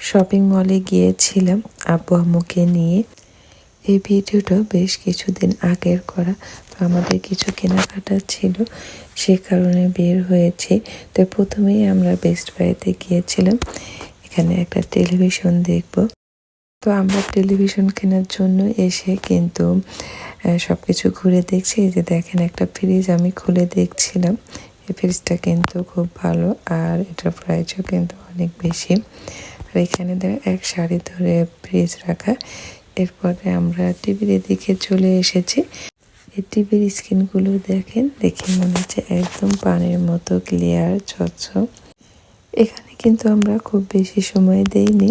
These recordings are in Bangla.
শপিং মলে গিয়েছিলাম আব্বু আম্মুকে নিয়ে। এই ভিডিওটা বেশ কিছুদিন আগের করা। তো আমাদের কিছু কেনাকাটা ছিল, সে কারণে বের হয়েছে। তো প্রথমেই আমরা বেস্ট বাইতে গিয়েছিলাম। এখানে একটা টেলিভিশন দেখব। তো আমরা টেলিভিশন কেনার জন্য এসে কিন্তু সব কিছু ঘুরে দেখছি। যে দেখেন, একটা ফ্রিজ আমি খুলে দেখছিলাম। এই ফ্রিজটা কিন্তু খুব ভালো আর এটার প্রাইসও কিন্তু অনেক বেশি। আর এখানে এক শাড়ি ধরে ফ্রিজ রাখা। এরপরে আমরা টিভির দিকে চলে এসেছি। এই টিভির স্ক্রিনগুলো দেখেন, দেখে মনে হচ্ছে একদম পানির মতো ক্লিয়ার স্বচ্ছ। এখানে কিন্তু আমরা খুব বেশি সময় দেইনি।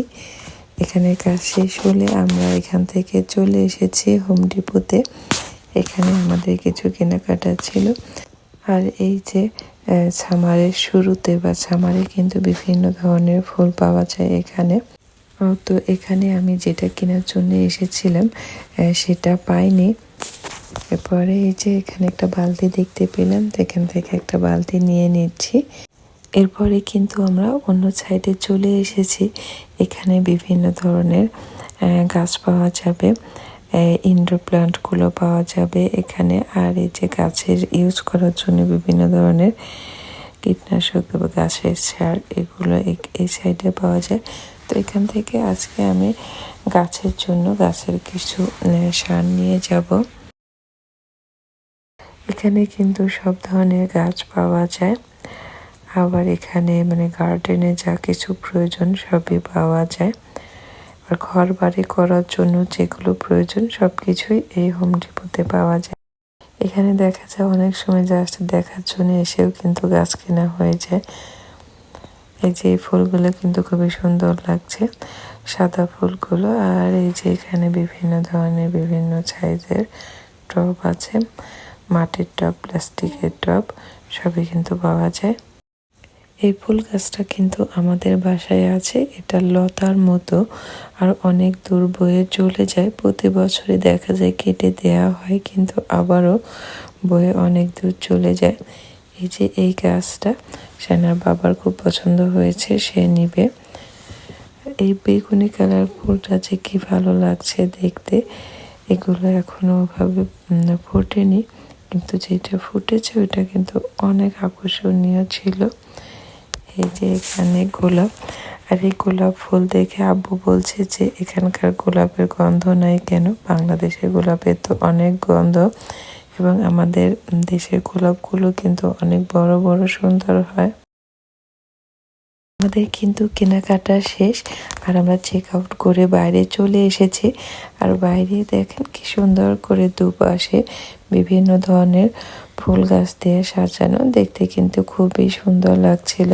এখানে কাজ শেষ হলে আমরা এখান থেকে চলে এসেছি হোম ডিপোতে এখানে আমাদের কিছু কেনাকাটা ছিল। আর এই যে সামারের শুরুতে বা সামারে কিন্তু বিভিন্ন ধরনের ফুল পাওয়া যায় এখানে। তো এখানে আমি যেটা কেনার জন্য এসেছিলাম সেটা পাইনি। এরপরে এই যে এখানে একটা বালতি দেখতে পেলাম, এখান থেকে একটা বালতি নিয়ে নিচ্ছি। এরপরে কিন্তু আমরা অন্য সাইডে চলে এসেছি। এখানে বিভিন্ন ধরনের গাছ পাওয়া যাবে। ইনডোর প্লান্টগুলো পাওয়া যাবে এখানে। আর এই যে গাছের ইউজ করার জন্য বিভিন্ন ধরনের কীটনাশক বা গাছের সার এগুলো এই সাইডে পাওয়া যায়। তো এখান থেকে আজকে আমি গাছের জন্য গাছের কিছু সার নিয়ে যাব। এখানে কিন্তু সব ধরনের গাছ পাওয়া যায়। আবার এখানে মানে গার্ডেনে যা কিছু প্রয়োজন সবই পাওয়া যায়। আর ঘর বাড়ি করার জন্য যেগুলো প্রয়োজন সব কিছুই এই হোম ডিপোতে পাওয়া যায়। এখানে দেখা যায় অনেক সময় জাস্ট দেখার জন্য এসেও কিন্তু গাছ কেনা হয়ে যায়। এই যে ফুলগুলো কিন্তু খুবই সুন্দর লাগছে, সাদা ফুলগুলো। আর এই যে এখানে বিভিন্ন ধরনের বিভিন্ন সাইজের টব আছে, মাটির টব, প্লাস্টিকের টব, সবই কিন্তু পাওয়া যায়। এই ফুল গাছটা কিন্তু আমাদের বাসায় আছে। এটা লতার মতো আর অনেক দূর বয়ে চলে যায়। প্রতি বছরই দেখা যায় কেটে দেয়া হয়, কিন্তু আবারও বয়ে অনেক দূর চলে যায়। এই যে এই গাছটা সেনার বাবার খুব পছন্দ হয়েছে, সে নিবে। এই বেগুনি কালার ফুলটা যে কি ভালো লাগছে দেখতে, এগুলো এখনও ওভাবে ফোটেনি। কিন্তু যেটা ফুটেছে ওইটা কিন্তু অনেক আকর্ষণীয় ছিল। এই যে এখানে গোলাপ। আর এই গোলাপ ফুল দেখে আব্বু বলছে যে, এখানকার গোলাপের গন্ধ নাই কেন? বাংলাদেশের গোলাপের তো অনেক গন্ধ এবং আমাদের দেশের গোলাপগুলো কিন্তু অনেক বড় বড়, সুন্দর হয়। আমাদের কিন্তু কেনাকাটা শেষ আর আমরা চেক আউট করে বাইরে চলে এসেছি। আর বাইরে দেখেন কি সুন্দর করে দুপাশে বিভিন্ন ধরনের ফুল গাছ দিয়ে সাজানো। দেখতে কিন্তু খুবই সুন্দর লাগছিল।